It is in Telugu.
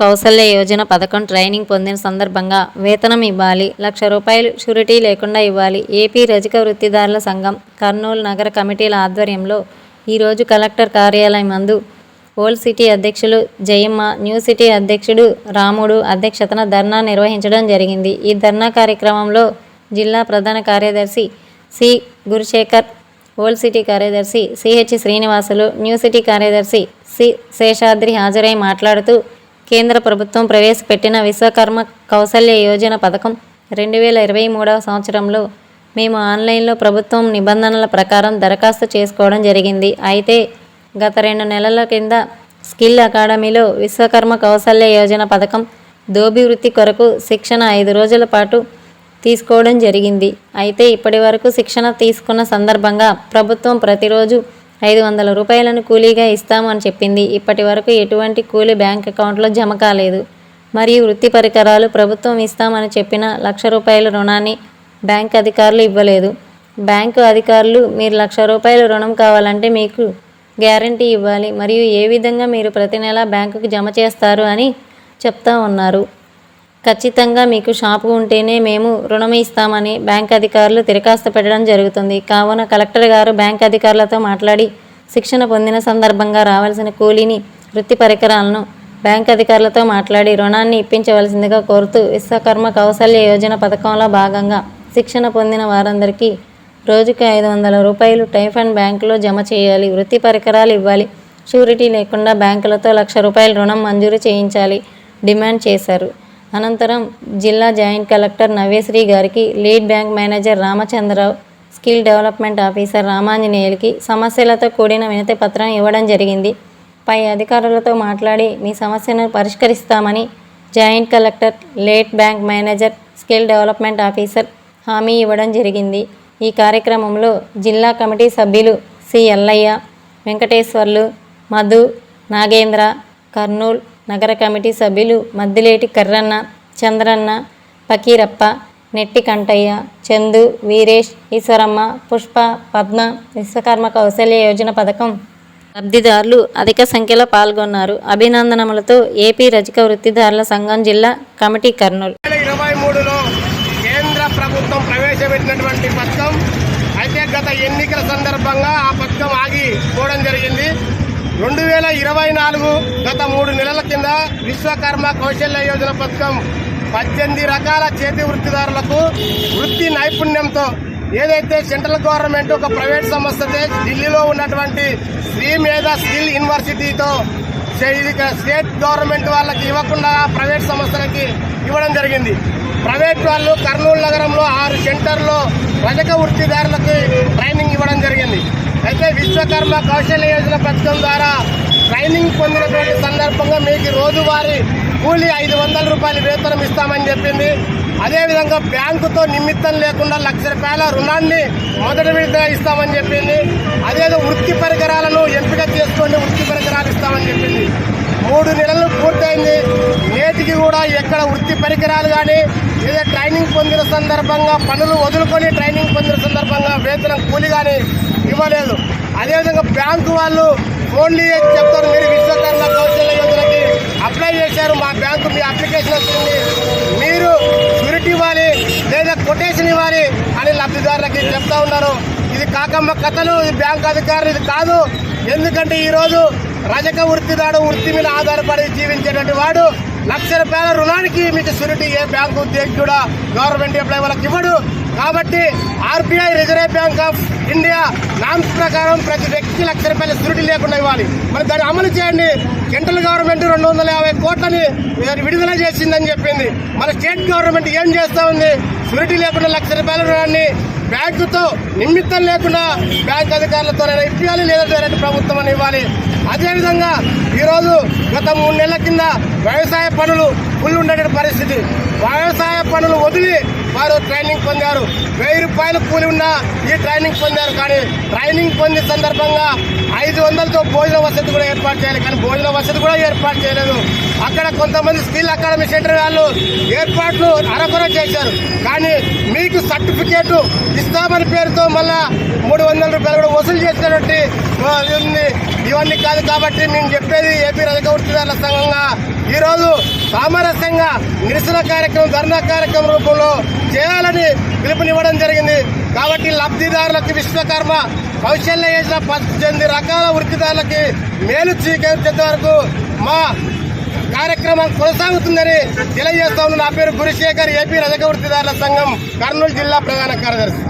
కౌశల్య యోజన పథకం ట్రైనింగ్ పొందిన సందర్భంగా వేతనం ఇవ్వాలి లక్ష రూపాయలు షూరిటీ లేకుండా ఇవ్వాలి. ఏపీ రజక వృత్తిదారుల సంఘం కర్నూలు నగర కమిటీల ఆధ్వర్యంలో ఈరోజు కలెక్టర్ కార్యాలయం మందు ఓల్డ్ సిటీ అధ్యక్షులు జయమ్మ న్యూ సిటీ అధ్యక్షుడు రాముడు అధ్యక్షతన ధర్నా నిర్వహించడం జరిగింది. ఈ ధర్నా కార్యక్రమంలో జిల్లా ప్రధాన కార్యదర్శి సి. గురుశేఖర్ ఓల్డ్ సిటీ కార్యదర్శి సిహెచ్ శ్రీనివాసులు న్యూ సిటీ కార్యదర్శి సి. శేషాద్రి హాజరై మాట్లాడుతూ కేంద్ర ప్రభుత్వం ప్రవేశపెట్టిన విశ్వకర్మ కౌశల్య యోజన పథకం రెండు వేల ఇరవై మూడవ సంవత్సరంలో మేము ఆన్లైన్లో ప్రభుత్వం నిబంధనల ప్రకారం దరఖాస్తు చేసుకోవడం జరిగింది. అయితే గత రెండు నెలల కింద స్కిల్ అకాడమీలో విశ్వకర్మ కౌశల్య యోజన పథకం దోబివృత్తి కొరకు శిక్షణ ఐదు రోజుల పాటు తీసుకోవడం జరిగింది. అయితే ఇప్పటి వరకు శిక్షణ తీసుకున్న సందర్భంగా ప్రభుత్వం ప్రతిరోజు ఐదు వందల రూపాయలను కూలీగా ఇస్తామని చెప్పింది. ఇప్పటి వరకు ఎటువంటి కూలీ బ్యాంక్ అకౌంట్లో జమ కాలేదు. మరియు వృత్తి పరికరాలు ప్రభుత్వం ఇస్తామని చెప్పిన లక్ష రూపాయల రుణాన్ని బ్యాంక్ అధికారులు ఇవ్వలేదు. బ్యాంకు అధికారులు మీరు లక్ష రూపాయల రుణం కావాలంటే మీకు గ్యారంటీ ఇవ్వాలి. మరియు ఏ విధంగా మీరు ప్రతి నెల బ్యాంకుకు జమ చేస్తారు అని చెప్తా ఉన్నారు. ఖచ్చితంగా మీకు షాపు ఉంటేనే మేము రుణం ఇస్తామని బ్యాంక్ అధికారులు తిరకాస్త పెట్టడం జరుగుతుంది. కావున కలెక్టర్ గారు బ్యాంక్ అధికారులతో మాట్లాడి శిక్షణ పొందిన సందర్భంగా రావాల్సిన కూలీని వృత్తి పరికరాలను బ్యాంక్ అధికారులతో మాట్లాడి రుణాన్ని ఇప్పించవలసిందిగా కోరుతూ విశ్వకర్మ కౌశల్య యోజన పథకంలో భాగంగా శిక్షణ పొందిన వారందరికీ రోజుకి ఐదు వందల రూపాయలు టైఫండ్ బ్యాంకులో జమ చేయాలి. వృత్తి పరికరాలు ఇవ్వాలి. షూరిటీ లేకుండా బ్యాంకులతో లక్ష రూపాయల రుణం మంజూరు చేయించాలి. డిమాండ్ చేశారు. అనంతరం జిల్లా జాయింట్ కలెక్టర్ నవ్యశ్రీ గారికి lead bank manager Ramachandrarao skill development officer రామాంజనేయులకి సమస్యలతో కూడిన వినతి పత్రం ఇవ్వడం జరిగింది. పై అధికారులతో మాట్లాడి మీ సమస్యను పరిష్కరిస్తామని joint collector lead bank manager skill development officer హామీ ఇవ్వడం జరిగింది. ఈ కార్యక్రమంలో జిల్లా కమిటీ సభ్యులు సి ఎల్లయ్య వెంకటేశ్వర్లు మధు నాగేంద్ర కర్నూల్ నగర కమిటీ సభ్యులు మద్దిలేటి కర్రన్న చంద్రన్న పకీరప్ప నెట్టి కంటయ్య చందు వీరేష్ ఈశ్వరమ్మ పుష్ప పద్మ విశ్వకర్మ కౌశల్య యోజన పథకం లబ్ధిదారులు అధిక సంఖ్యలో పాల్గొన్నారు. అభినందనములతో ఏపీ రజక వృత్తిదారుల సంఘం జిల్లా కమిటీ కర్నూలు. ఇరవై మూడులో కేంద్ర ప్రభుత్వం ప్రవేశపెట్టినటువంటి పథకం అయితే గత ఎన్నికల సందర్భంగా ఆ పథకం ఆగిపోవడం జరిగింది. రెండు వేల ఇరవై నాలుగు గత మూడు నెలల కింద విశ్వకర్మ కౌశల్య యోజన పథకం పద్దెనిమిది రకాల చేతి వృత్తిదారులకు వృత్తి నైపుణ్యంతో ఏదైతే సెంట్రల్ గవర్నమెంట్ ఒక ప్రైవేట్ సంస్థతే ఢిల్లీలో ఉన్నటువంటి శ్రీ మేధ స్కిల్ యూనివర్సిటీతో ఇది స్టేట్ గవర్నమెంట్ వాళ్ళకి ఇవ్వకుండా ప్రైవేట్ సంస్థలకి ఇవ్వడం జరిగింది. ప్రైవేట్ వాళ్ళు కర్నూలు నగరంలో ఆరు సెంటర్లో రజక వృత్తిదారులకు ట్రైనింగ్ ఇవ్వడం జరిగింది. అయితే విశ్వకర్మ కౌశల్య యోజన పథకం ద్వారా ట్రైనింగ్ పొందినటువంటి సందర్భంగా మీకు రోజువారీ కూలి ఐదు వందల రూపాయలు వేతనం ఇస్తామని చెప్పింది. అదేవిధంగా బ్యాంకుతో నిమిత్తం లేకుండా లక్ష రూపాయల రుణాన్ని మొదటి విడత ఇస్తామని చెప్పింది. అదేదో వృత్తి పరికరాలను ఎంపిక చేసుకోండి వృత్తి పరికరాలు ఇస్తామని చెప్పింది. మూడు నెలలు పూర్తయింది. ఇప్పటికీ కూడా ఎక్కడ వృత్తి పరికరాలు కానీ లేదా ట్రైనింగ్ పొందిన సందర్భంగా పనులు వదులుకొని ట్రైనింగ్ పొందిన సందర్భంగా వేతనం కూలి కానీ ఇవ్వలేదు. అదేవిధంగా బ్యాంకు వాళ్ళు ఓన్లీ చెప్తారు మీరు విశ్వకర్మ కౌశల్య యోజనకి అప్లై చేశారు మా బ్యాంకు మీ అప్లికేషన్ వచ్చింది. మీరు షూరిటీ ఇవ్వాలి లేదా కొటేషన్ ఇవ్వాలి అని లబ్ధిదారులకి చెప్తా ఉన్నారు. ఇది కాకమ్మ కథలు ఇది బ్యాంక్ అధికారులు ఇది కాదు. ఎందుకంటే ఈరోజు రజక వృత్తిదాడు వృత్తి మీద ఆధారపడి జీవించేటువంటి వాడు లక్ష రూపాయల రుణానికి మీకు షూరిటీ ఏ బ్యాంకు ఉద్యోగి కూడా గవర్నమెంట్ ఎంప్లాయీ వాళ్ళకి ఇవ్వడు. కాబట్టి RBI reserve bank of India norms ప్రకారం ప్రతి వ్యక్తికి లక్ష రూపాయల షూరిటీ లేకుండా ఇవ్వాలి. మరి దాన్ని అమలు చేయండి. సెంట్రల్ గవర్నమెంట్ రెండు వందల యాభై కోట్లని విడుదల చేసిందని చెప్పింది. మన స్టేట్ గవర్నమెంట్ ఏం చేస్తూ ఉంది? షూరిటీ లేకుండా లక్ష రూపాయల రుణాన్ని బ్యాంకుతో నిమిత్తం లేకుండా బ్యాంక్ అధికారులతో ఇప్పించాలి లేదంటే ప్రభుత్వం అని ఇవ్వాలి. అదేవిధంగా ఈరోజు గత మూడు నెలల కింద వ్యవసాయ పనులు ఫుల్ ఉండేటువంటి పరిస్థితి. వ్యవసాయ పనులు వదిలి వారు ట్రైనింగ్ పొందారు. వెయ్యి రూపాయలు కూలి ఉన్న ఈ ట్రైనింగ్ పొందారు కానీ ట్రైనింగ్ పొందిన సందర్భంగా ఐదు వందలతో భోజన వసతి కూడా ఏర్పాటు చేయాలి కానీ భోజన వసతి కూడా ఏర్పాటు చేయలేదు. అక్కడ కొంతమంది స్కిల్ అకాడమీ సెంటర్ వాళ్ళు ఏర్పాట్లు అరకొర చేశారు. కానీ మీకు సర్టిఫికేట్ ఇస్తామని పేరుతో మళ్ళా మూడు వందల రూపాయలు కూడా వసూలు చేసినటువంటి ఇవన్నీ ఇవన్నీ కాదు కాబట్టి మేము చెప్పేది ఏపీ రజక వృత్తిదారుల సంఘంగా ఈరోజు సామరస్యంగా నిరసన కార్యక్రమం ధర్నా కార్యక్రమం రూపంలో చేయాలని పిలుపునివ్వడం జరిగింది. కాబట్టి లబ్ధిదారులకు విశ్వకర్మ కౌశల్య యోజన పద్దెనిమిది రకాల వృత్తిదారులకి మేలు చేకూర్చేంత వరకు మా కార్యక్రమం కొనసాగుతుందని తెలియజేస్తా ఉన్న. నా పేరు గురుశేఖర్ ఏపీ రజకవృత్తిదారుల సంఘం కర్నూలు జిల్లా ప్రధాన కార్యదర్శి.